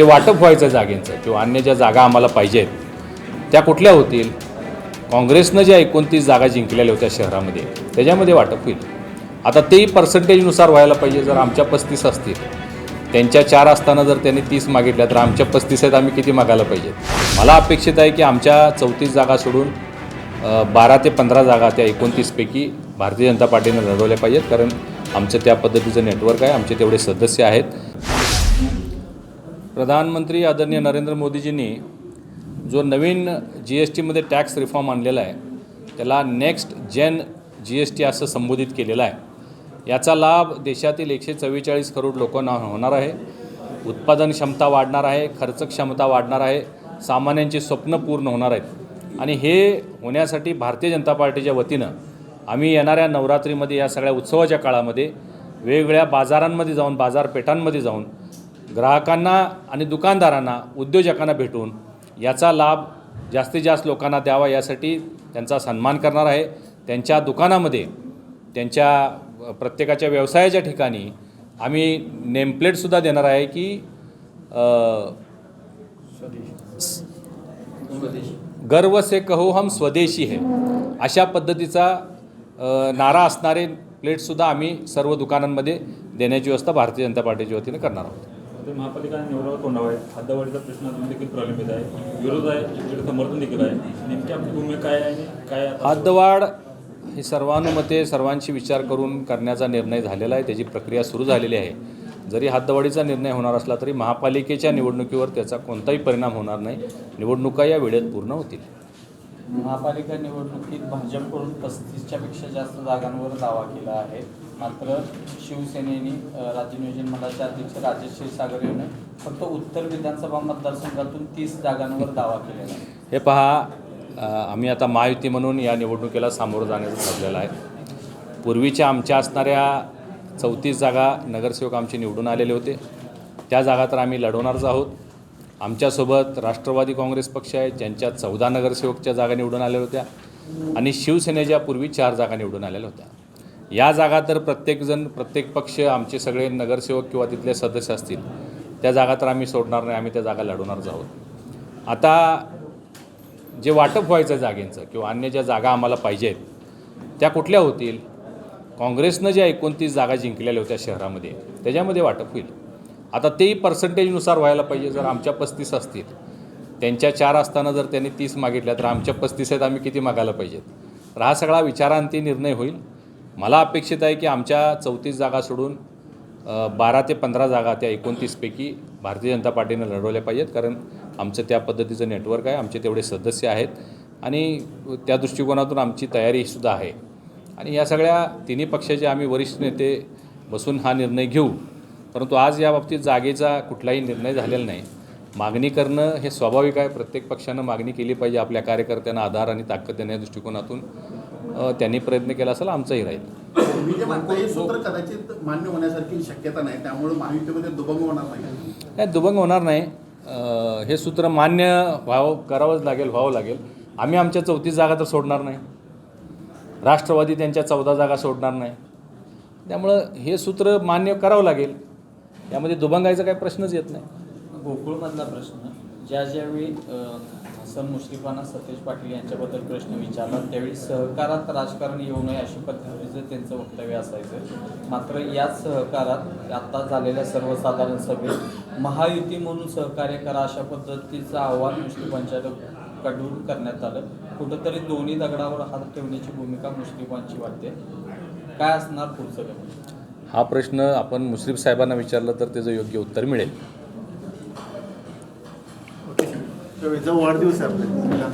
जे वाटप व्हायचं जागेंचं किंवा अन्य ज्या जागा आम्हाला पाहिजेत त्या कुठल्या होतील? काँग्रेसनं ज्या एकोणतीस जागा जिंकलेल्या होत्या शहरामध्ये त्याच्यामध्ये वाटप होईल. आता तेही पर्सेंटेजनुसार व्हायला पाहिजे जर आमच्या पस्तीस असतील. त्यांच्या चार असताना जर त्यांनी तीस मागितल्या तर आमच्या पस्तीस आहेत आम्ही किती मागायला पाहिजेत? मला अपेक्षित आहे की आमच्या चौतीस जागा सोडून बारा ते पंधरा जागा त्या एकोणतीसपैकी भारतीय जनता पार्टीनं लढवल्या पाहिजेत कारण आमचं त्या पद्धतीचं नेटवर्क आहे आमचे तेवढे सदस्य आहेत. प्रधानमंत्री आदरणीय नरेंद्र मोदीजींनी जो नवीन जी एस टीमध्ये टॅक्स रिफॉर्म आणलेला आहे त्याला next gen G S T असं संबोधित केलेलं आहे. याचा लाभ देशातील एकशे चव्वेचाळीस करोड लोकांना होणार आहे. उत्पादन क्षमता वाढणार आहे खर्च क्षमता वाढणार आहे सामान्यांची स्वप्न पूर्ण होणार आहेत. आणि हे होण्यासाठी भारतीय जनता पार्टीच्या वतीनं आम्ही येणाऱ्या नवरात्रीमध्ये या सगळ्या उत्सवाच्या काळामध्ये वेगवेगळ्या बाजारांमध्ये जाऊन बाजारपेठांमध्ये जाऊन ग्राहकांना आणि दुकानदारांना उद्योजकांना भेटून याचा लाभ जास्तीत जास्त लोकांना द्यावा यासाठी त्यांचा सन्मान करणार आहे. त्यांच्या दुकानामध्ये त्यांच्या प्रत्येकाच्या व्यवसायाच्या ठिकाणी आम्ही नेमप्लेटसुद्धा देणार आहे की गर्व से कहो हम स्वदेशी है. अशा पद्धतीचा नारा असणारे प्लेटसुद्धा आम्ही सर्व दुकानांमध्ये देण्याची व्यवस्था भारतीय जनता पार्टीच्या वतीने करणार आहोत. ते महापालिका निवडणुका तोंडावर आहे. हद्दवाढीचा प्रश्न अजून देखील प्रलंबित आहे. विरोध आहे. इकडे समर्थन देखील आहे. नेमकी आपली भूमिका काय आहे? आणि काय आता हद्दवाढ ही सर्वानुमते सर्वांशी विचार करून करण्याचा निर्णय झालेला आहे. त्याची प्रक्रिया सुरू झालेली आहे. जरी हद्दवाढीचा निर्णय होणार असला तरी महापालिकेच्या निवडणुकीवर त्याचा कोणताही परिणाम होणार नाही. निवडणुका या वेळेत पूर्ण होतील. महापालिका निवडणुकीत भाजपकडून पस्तीसच्या पेक्षा जास्त जागांवर दावा केला आहे. मात्र शिवसेनेने राज्य नियोजन मंडळाचे अध्यक्ष राजेश क्षीरसागर यांनी फक्त उत्तर विधानसभा मतदारसंघातून तीस जागांवर दावा केलेला आहे. हे पहा आम्ही आता महायुती म्हणून या निवडणुकीला सामोरं जाण्याचं ठरलेलं आहे. पूर्वीच्या आमच्या असणाऱ्या चौतीस जागा नगरसेवक आमचे निवडून आलेले होते. त्या जागा तर आम्ही लढवणारच आहोत. आमच्यासोबत राष्ट्रवादी काँग्रेस पक्ष आहे ज्यांच्या चौदा नगरसेवकच्या जागा निवडून आल्या होत्या आणि शिवसेनेच्या पूर्वी चार जागा निवडून आलेल्या होत्या. या जागा तर प्रत्येकजण प्रत्येक पक्ष आमचे सगळे नगरसेवक किंवा तिथले सदस्य असतील त्या जागा तर आम्ही सोडणार नाही आम्ही त्या जागा लढवणारच आहोत. आता जे वाटप व्हायचं जागेंचं किंवा अन्य ज्या जागा आम्हाला पाहिजेत त्या कुठल्या होतील? काँग्रेसनं ज्या एकोणतीस जागा जिंकलेल्या होत्या शहरामध्ये त्याच्यामध्ये वाटप होईल. आता तेही पर्सेंटेजनुसार व्हायला पाहिजे जर आमच्या पस्तीस असतील. त्यांच्या चार असताना जर त्यांनी तीस मागितल्या तर आमच्या पस्तीस आहेत आम्ही किती मागायला पाहिजेत? तर हा सगळा विचारांती निर्णय होईल. मला अपेक्षित आहे की आमच्या चौतीस जागा सोडून बारा ते पंधरा जागा त्या एकोणतीसपैकी भारतीय जनता पार्टीनं लढवल्या पाहिजेत कारण आमचं त्या पद्धतीचं नेटवर्क आहे आमचे तेवढे सदस्य आहेत आणि त्या दृष्टिकोनातून आमची तयारीसुद्धा आहे. आणि या सगळ्या तिन्ही पक्षाचे आम्ही वरिष्ठ नेते बसून हा निर्णय घेऊ. परंतु आज या बाबतीत जागेचा कुठलाही निर्णय झालेला नाही. मागणी करणं हे स्वाभाविक आहे. प्रत्येक पक्षानं मागणी केली पाहिजे. आपल्या कार्यकर्त्यांना आधार आणि ताकद देण्या दृष्टिकोनातून त्यांनी प्रयत्न केला असेल आमचाही राहील. सूत्र कदाचित मान्य होण्यासारखी शक्यता नाही. त्यामुळे दुभंग होणार नाही. काय दुभंग होणार नाही. हे सूत्र मान्य व्हावं करावंच लागेल व्हावं लागेल. आम्ही आमच्या चौतीस जागा तर सोडणार नाही. राष्ट्रवादी त्यांच्या चौदा जागा सोडणार नाही. त्यामुळं हे सूत्र मान्य करावं लागेल. यामध्ये दुभंगायचा काही प्रश्नच येत नाही. गोकुळमधला प्रश्न. ज्या ज्यावेळी हसन मुश्रीफांना सतेज पाटील यांच्याबद्दल प्रश्न विचारला त्यावेळी सहकारात राजकारण येऊ नये अशी पद्धतीचं त्यांचं वक्तव्य असायचं. मात्र याच सहकारात आता झालेल्या सर्वसाधारण सभेत महायुती म्हणून सहकार्य करा अशा पद्धतीचं आव्हान मुश्रीफांच्या कडून करण्यात आलं. कुठंतरी दोन्ही दगडावर हात ठेवण्याची भूमिका मुश्रीफांची वाटते. काय असणार पुढचं हा प्रश्न आपण मुश्रीफ साहेबांना विचारलं तर त्याचं योग्य उत्तर मिळेल. वाढदिवस आहे आपल्या